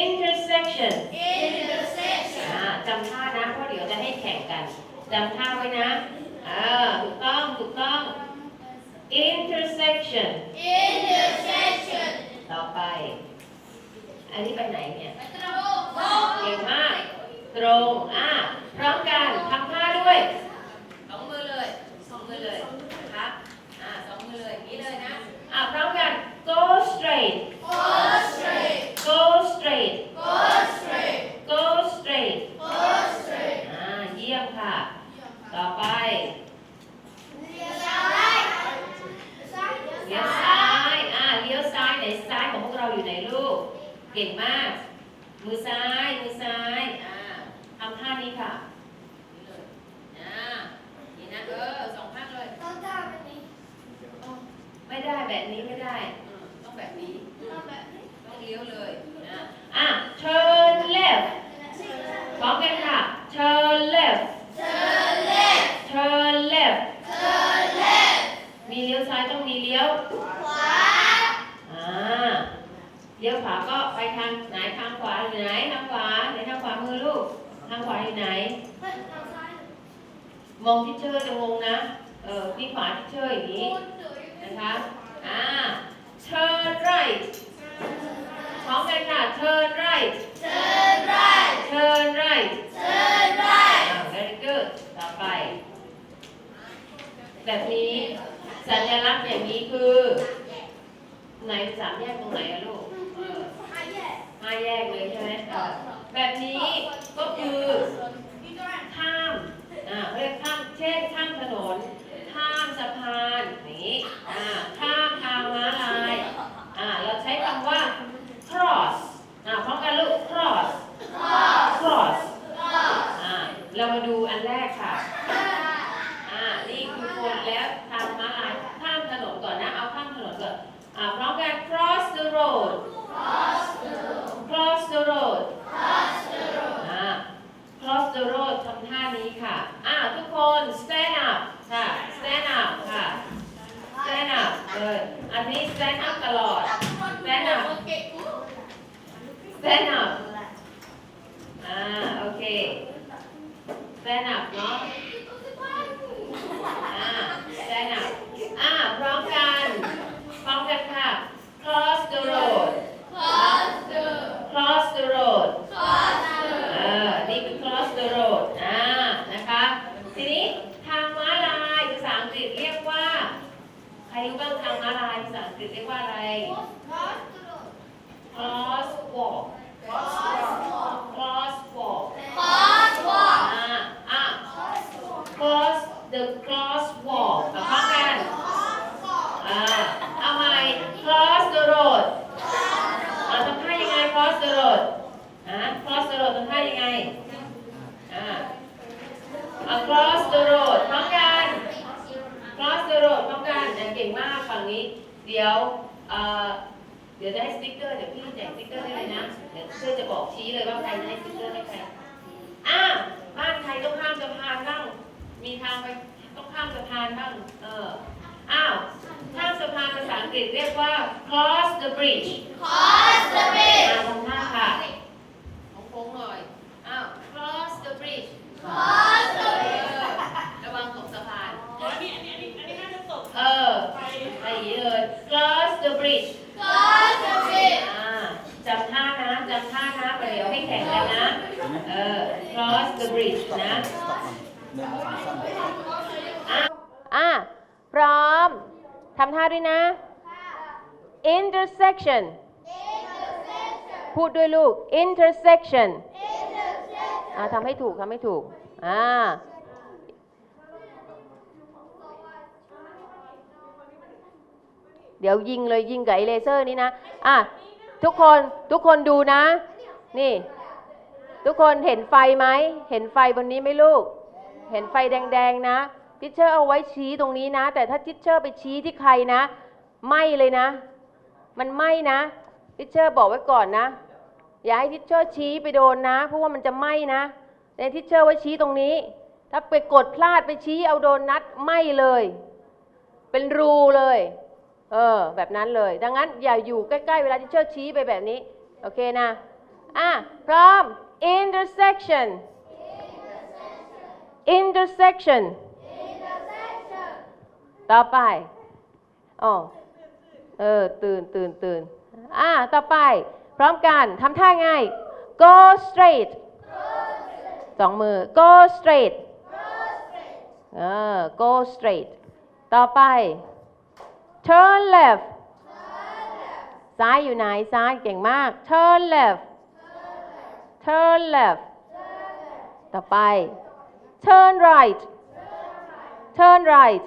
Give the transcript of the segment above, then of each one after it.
intersection intersection อ่าจำท่านะเพราะเดี๋ยวจะให้แข่งกันจำท่าไว้นะเออถูกต้องถูกต้อง intersection ต่อไป อันนี้ไปไหนเนี่ยเก่งมาก ตรง อะพร้อมกันทำท่าด้วยสองมือเลยสองมือเลยนะครับอะสองมือเลยอย่างนี้เลยนะ อะพร้อมกัน go straight go straight go straight อ่าเยี่ยมค่ะ ต่อไป เลี้ยวซ้าย อ่าเลี้ยวซ้ายไหนซ้ายของพวกเราอยู่ไหนลูก เก่งมาก มือซ้าย มือซ้าย อ่าทำท่านี้ค่ะนี่เลยอ่านี่นะ เออสองข้างเลย ไม่ได้แบบนี้ไม่ได้อืมต้องแบบนี้ ต้องเลี้ยวเลยนะอะ turn left พร้อมกันค่ะ turn left turn left มีเลี้ยวซ้ายต้องมีเลี้ยว อ่า เลี้ยวขวาก็ไปทางไหนทางขวาอยู่ไหนทางขวาไหนทางขวามือลูก ทางขวาอยู่ไหน มองที่เชอร์จะงงนะ เออนี่ขวาที่เชอร์อย่างนี้ นะคะ อ่า turn right พร้อมกันค่ะ turn right turn right อ่า very good ต่อไป แบบนี้สัญลักษณ์อย่างนี้คือ ไหนสามแยกตรงไหนอะลูกเออห้าแยกเลยใช่ไหมเออแบบนี้ก็คือข้ามอ่าเขาเรียกข้ามเช่นข้ามถนนข้ามสะพานอย่างนี้อ่าข้ามทางม้าลายอ่าเราใช้คำว่า cross อ่าพร้อมกันลูก cross cross อ่าเรามาดูอันแรกค่ะ อ่า นี่คือคนแล้วทางม้าลายข้ามถนนก่อนนะ เอาข้ามถนนก่อน อ่า พร้อมกัน cross the road cross the road อ่า cross the road ทำท่านี้ค่ะ อ่า ทุกคน stand up ค่ะ stand up ค่ะ stand up เลย อันนี้ stand up ตลอด stand up stand up อ่า โอเค stand up เนาะ อ่า stand up อ่า พร้อมกัน พร้อมกันค่ะ cross the road cross the road เออ นี่คือ cross the road อ่า นะคะ ทีนี้ทางม้าลายภาษาอังกฤษเรียกว่า ใครรู้บ้างทางม้าลายภาษาอังกฤษเรียกว่าอะไร cross walk cross walk อ่า อะ cross the cross walk เอาพร้อมกันอ่าเอาใหม่ cross the road อ่าทำท่ายังไง cross the road อ่า cross the road ทำท่ายังไงอ่าเอา cross the road พร้อมกัน cross the road พร้อมกันเก่งมากฝั่งนี้ เดี๋ยวเอ่อเดี๋ยวจะให้สติ๊กเกอร์ เดี๋ยวพี่แจกสติ๊กเกอร์ให้เลยนะ เดี๋ยวเพื่อจะบอกชี้เลยว่าใครจะให้สติ๊กเกอร์ให้ใคร อ่าบ้านใครต้องข้ามสะพานบ้าง มีทางไป ต้องข้ามสะพานบ้าง เออ อ้าว ข้ามสะพานภาษาอังกฤษเรียกว่า cross the bridge อ่าทำหน้าค่ะโค้งๆหน่อย อ้าว cross the bridge เออระวังตกสะพานเอออะไรอย่างนี้เลย cross the bridge อ่าจำท่านะจำท่านะไปเดี๋ยวให้แข่งกันนะ เออ cross the bridge นะอะ อะพร้อมทำท่าด้วยนะ intersection พูดด้วยลูก intersection อ่าทำให้ถูกทำให้ถูกอ่า เดี๋ยวยิงเลยยิงกับไอเลเซอร์นี้นะ อะ ทุกคนทุกคนดูนะ นี่ ทุกคนเห็นไฟไหม เห็นไฟบนนี้ไหมลูก เห็นไฟแดง ๆ นะ ทิชเชอร์เอาไว้ชี้ตรงนี้นะ แต่ถ้าทิชเชอร์ไปชี้ที่ใครนะไหมเลยนะ มันไหมนะทิชเชอร์บอกไว้ก่อนนะ อย่าให้ทิชเชอร์ชี้ไปโดนนะ เพราะว่ามันจะไหม้นะในทิชเชอร์ไว้ชี้ตรงนี้ ถ้าไปกดพลาดไปชี้เอาโดนนัดไหม้เลย เป็นรูเลย เออ แบบนั้นเลย ดังนั้นอย่าอยู่ใกล้ๆเวลาทิชเชอร์ชี้ไปแบบนี้ โอเคนะ อะ พร้อม intersection intersection ต่อไปอ๋อเออ ตื่นตื่นตื่นอะต่อไป พร้อมกันทำท่าไง go straight สองมือ go straight เออ go straight ต่อไป turn left ซ้ายอยู่ไหน ซ้ายเก่งมาก turn left turn left ต่อไป turn right turn right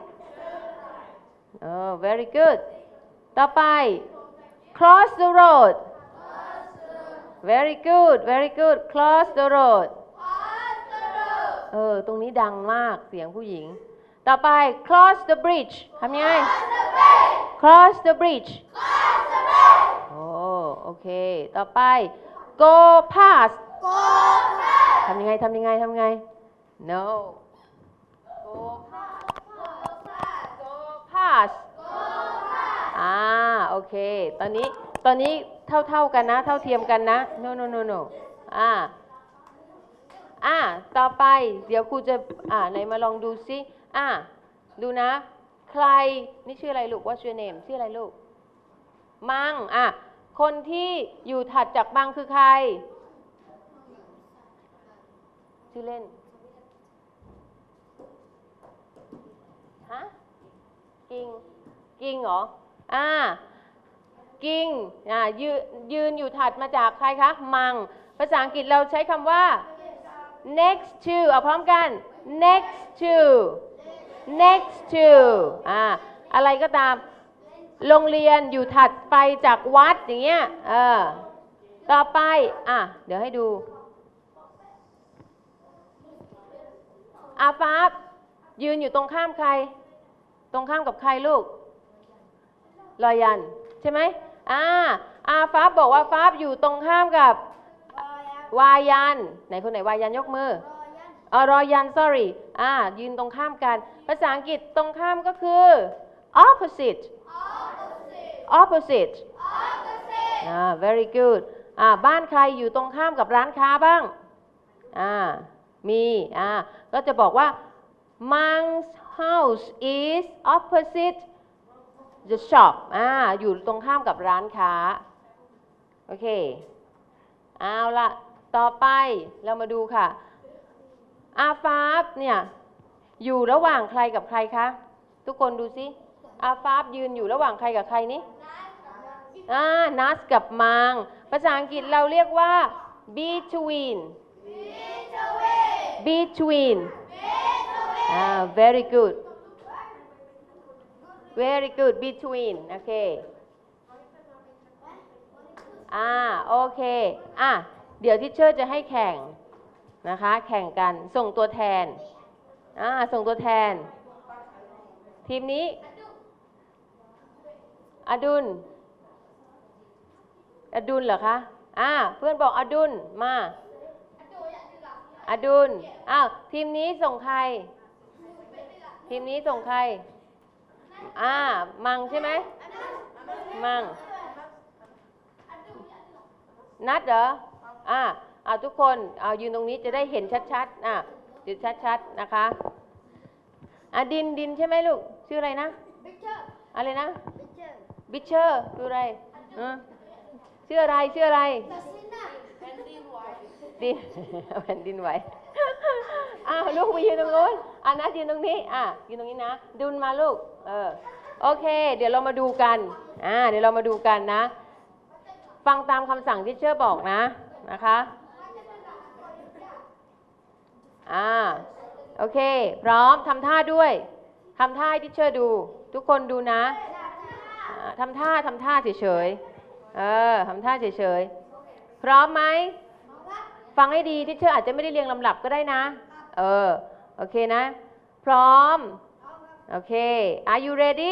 เออ very good ต่อไป cross the road very good very good cross the road เออ ตรงนี้ดังมากเสียงผู้หญิง ต่อไป cross the bridge ทำยังไง cross the bridge โอ้โอเค ต่อไป go past ทำยังไงทำยังไงทำยังไง no go past go past อ่า โอเค ตอนนี้ตอนนี้เท่าเท่าๆกันนะ เท่าเทียมกันนะ no no no no อ่าอ่าต่อไปเดี๋ยวครูจะอ่าไหนมาลองดูซิอ่าดูนะ ใครนี่ชื่ออะไรลูก what's your name ชื่ออะไรลูก มังอะคนที่อยู่ถัดจากมังคือใคร ชื่อเล่นฮะกิงกิงเหรออ่า กิ้งอ่ายืนยืนอยู่ถัดมาจากใครคะ มัง ภาษาอังกฤษเราใช้คำว่า next to เอาพร้อมกัน next to next to อ่าอะไรก็ตาม โรงเรียนอยู่ถัดไปจากวัดอย่างเงี้ย เออ ต่อไป อะ เดี๋ยวให้ดูอาฟ้ายืนอยู่ตรงข้ามใคร ตรงข้ามกับใครลูก รอยัน ใช่ไหม อ่าอาฟ้าบบอกว่าฟ้าบอยู่ตรงข้ามกับวายัน ไหนคนไหนวายันยกมือเออรอยัน sorry อ่ายืนตรงข้ามกัน ภาษาอังกฤษตรงข้ามก็คือ opposite opposite อ่า very good อ่าบ้านใครอยู่ตรงข้ามกับร้านค้าบ้างอ่ามีอ่าก็จะบอกว่า Mang's house is opposite the shop อ่าอยู่ตรงข้ามกับร้านค้า โอเค เอาละต่อไปเรามาดูค่ะอาฟาบเนี่ย อยู่ระหว่างใครกับใครคะ ทุกคนดูสิอาฟาบยืนอยู่ระหว่างใครกับใครนี่อ่านัสกับมัง ภาษาอังกฤษเราเรียกว่า between between อ่า very good very good between โอเคอ่าโอเคอะเดี๋ยวทิเชอร์จะให้แข่งนะคะ แข่งกันส่งตัวแทนอ่าส่งตัวแทน ทีมนี้ อดุล อดุลเหรอคะอ่าเพื่อนบอกอดุลมาอดุลอ้าวทีมนี้ส่งใคร ทีมนี้ส่งใคร อ่า มังใช่ไหม มัง นัดเหรอ อ่าเอาทุกคน เอายืนตรงนี้จะได้เห็นชัดๆ อะยืนชัดๆ นะคะอะดินดินใช่ไหมลูก ชื่ออะไรนะ อะไรนะ บิชเชอร์คืออะไรเออชื่ออะไร ชื่ออะไรดินแผ่นดินไหวอ้าวลูกไปยืนตรงนู้นอะนัดยืนตรงนี้ อะยืนตรงนี้นะ ดุนมาลูก เออโอเค เดี๋ยวเรามาดูกันอ่าเดี๋ยวเรามาดูกันนะ ฟังตามคำสั่งที่เชื่อบอกนะนะคะอ่าโอเค พร้อมทำท่าด้วยทำท่าให้ที่เชื่อดู ทุกคนดูนะทำท่าทำท่าเฉยๆเออทำท่าเฉยๆพร้อมไหมฟังให้ดีที่เชื่ออาจจะไม่ได้เรียงลำดับก็ได้นะ เออโอเคนะ พร้อม โอเค are you ready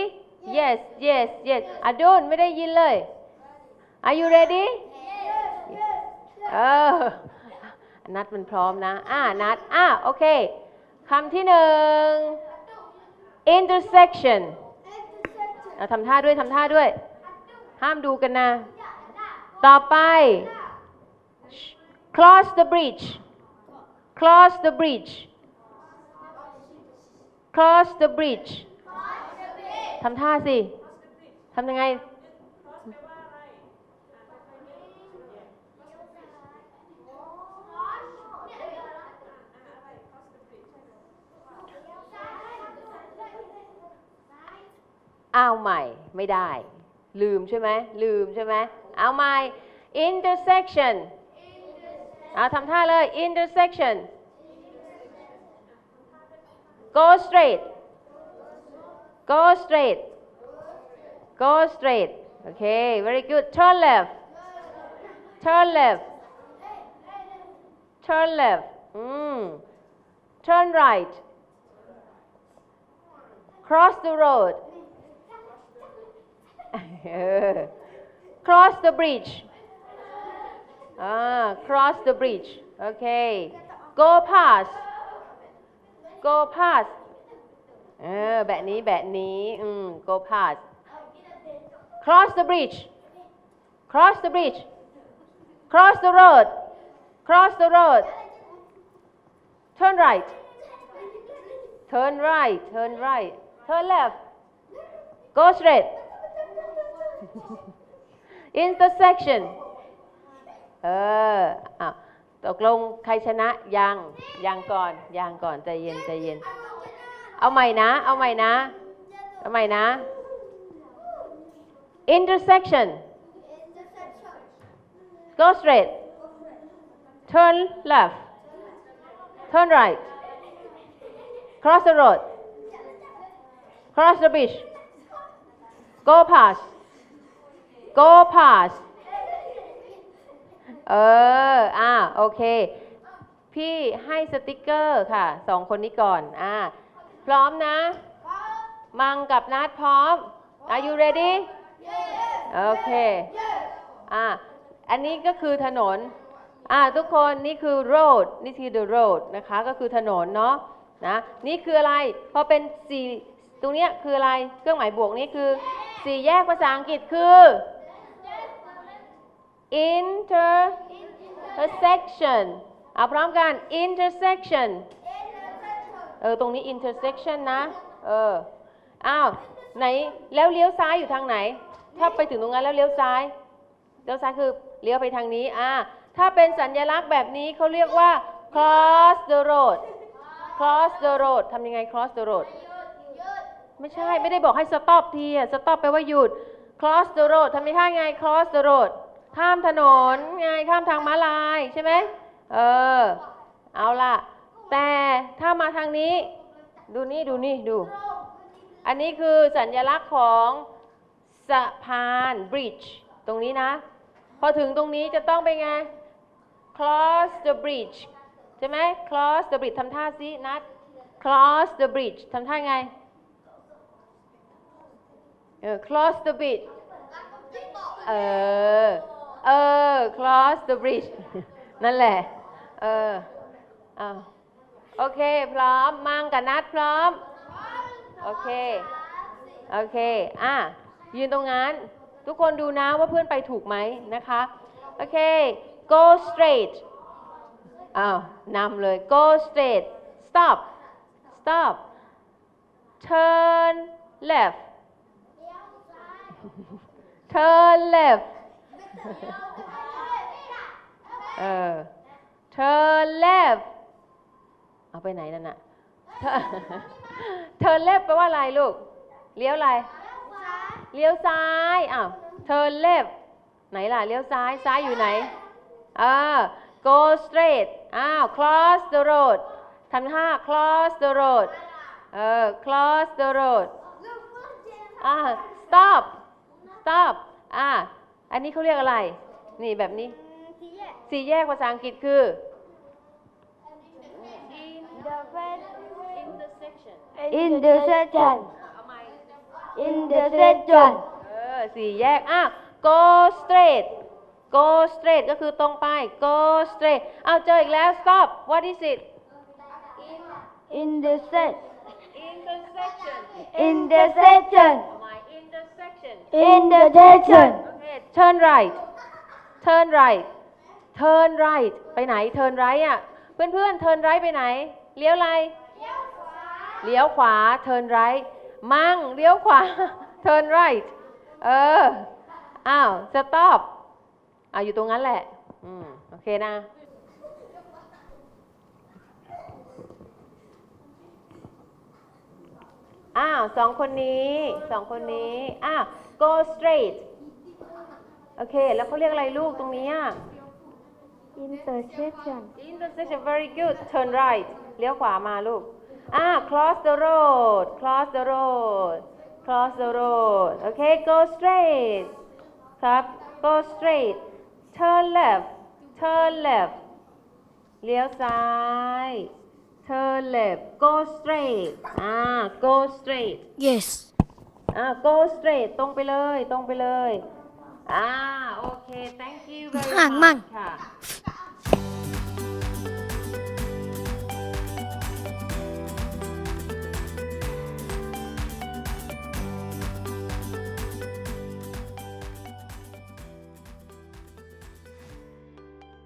yes yes yes อดุลไม่ได้ยินเลย Are you ready เออนัดมันพร้อมนะ อ่า นัด อ่า โอเค คำที่หนึ่ง intersection เอาทำท่าด้วย ทำท่าด้วย ห้ามดูกันนะ ต่อไป cross the bridge cross the bridge cross the bridge ทำท่าสิทำยังไงเอาใหม่ไม่ได้ ลืมใช่ไหมลืมใช่ไหมเอาใหม่ intersection เอาทำท่าเลย intersection Go straight. Go straight. Go straight. Okay, very good. Turn left. Turn left. Turn left. Mm. Turn right. Cross the road. cross the bridge. Ah, cross the bridge. Okay. Go past go past เออ แบบนี้ แบบนี้ อืม go past cross the bridge cross the bridge cross the road cross the road turn right turn right turn right turn left go straight intersection เอออ่ะ ตกลงใครชนะยังยังก่อนยังก่อนใจเย็นใจเย็น เอาใหม่นะ เอาใหม่นะ เอาใหม่นะ intersection go straight turn left turn right cross the road cross the bridge go past go past เออ อ่า โอเค พี่ให้สติกเกอร์ค่ะ สองคนนี้ก่อน อ่า พร้อมนะ มังกับนัดพร้อม Are you ready โอเค อ่า อันนี้ก็คือถนน อ่า ทุกคนนี่คือ road นี่คือ the road นะคะ ก็คือถนนเนาะ นะ นี่คืออะไร พอเป็นสี่ตรงเนี้ยคืออะไร เครื่องหมายบวกนี่คือ สี่แยกภาษาอังกฤษคือ intersection เอาพร้อมกัน intersection เออ ตรงนี้ intersection นะ เออ อ้าว ไหน แล้วเลี้ยวซ้ายอยู่ทางไหน ถ้าไปถึงตรงนั้นแล้วเลี้ยวซ้าย เลี้ยวซ้ายคือเลี้ยวไปทางนี้ อ่า ถ้าเป็นสัญลักษณ์แบบนี้เขาเรียกว่า cross the road cross the road ทำยังไง cross the road ไม่ใช่ ไม่ได้บอกให้ stop ทีอะ stop แปลว่าหยุด cross the road ทำท่าไง cross the road ข้ามถนนไงข้ามทางม้าลายใช่ไหมเออ เอาล่ะ แต่ถ้ามาทางนี้ ดูนี่ดูนี่ดู อันนี้คือสัญลักษณ์ของสะพาน bridge ตรงนี้นะ พอถึงตรงนี้จะต้องเป็นไง cross the bridge ใช่ไหม cross the bridge ทำท่าซินัด cross the bridge ทำท่าไง เออ cross the bridge เออ เออ cross the bridge นั่นแหละ เอออ้าวโอเค พร้อม มังกับนัดพร้อม โอเค โอเค อะ ยืนตรงนั้น ทุกคนดูนะว่าเพื่อนไปถูกไหมนะคะ โอเค go straight อ้าวนำเลย go straight stop stop turn left turn left เออ turn left เอาไปไหนนั่นน่ะ turn left แปลว่าอะไรลูก เลี้ยวอะไร เลี้ยวซ้าย อ้าว turn left ไหนล่ะ เลี้ยวซ้าย ซ้ายอยู่ไหนอ่า go straight อ้าว cross the road ทำท่า cross the road เออ cross the road อ่า stop stop อ่า อันนี้เขาเรียกอะไร นี่แบบนี้ สี่แยกภาษาอังกฤษคือ intersection Intersection. เอาใหม่ Intersection. เออสี่แยก อะ go straight go straight ก็คือตรงไป go straight เอาเจออีกแล้ว stop what is it Intercept. intersection Intersection. my intersection Intersection. Okay turn right turn right turn right ไปไหน turn right อะ เพื่อนๆ turn right ไปไหน เลี้ยวอะไร เลี้ยวขวา turn right มั่ง เลี้ยวขวา turn right เออ อ้าว stop อ่าอยู่ตรงนั้นแหละ อืม โอเคนะ อ้าวสองคนนี้ สองคนนี้ อ้าว go straight โอเค แล้วเขาเรียกอะไรลูกตรงนี้อะ Intersection. intersection very good turn right เลี้ยวขวามาลูกอ่า cross the road cross the road cross the road โอเค go straight ครับ go straight turn left turn left เลี้ยวซ้าย turn left go straight อ่า go straight Yes. อ่า go straight ตรงไปเลย ตรงไปเลย อ่าโอเค thank you very ห่างมั่ง much ค่ะ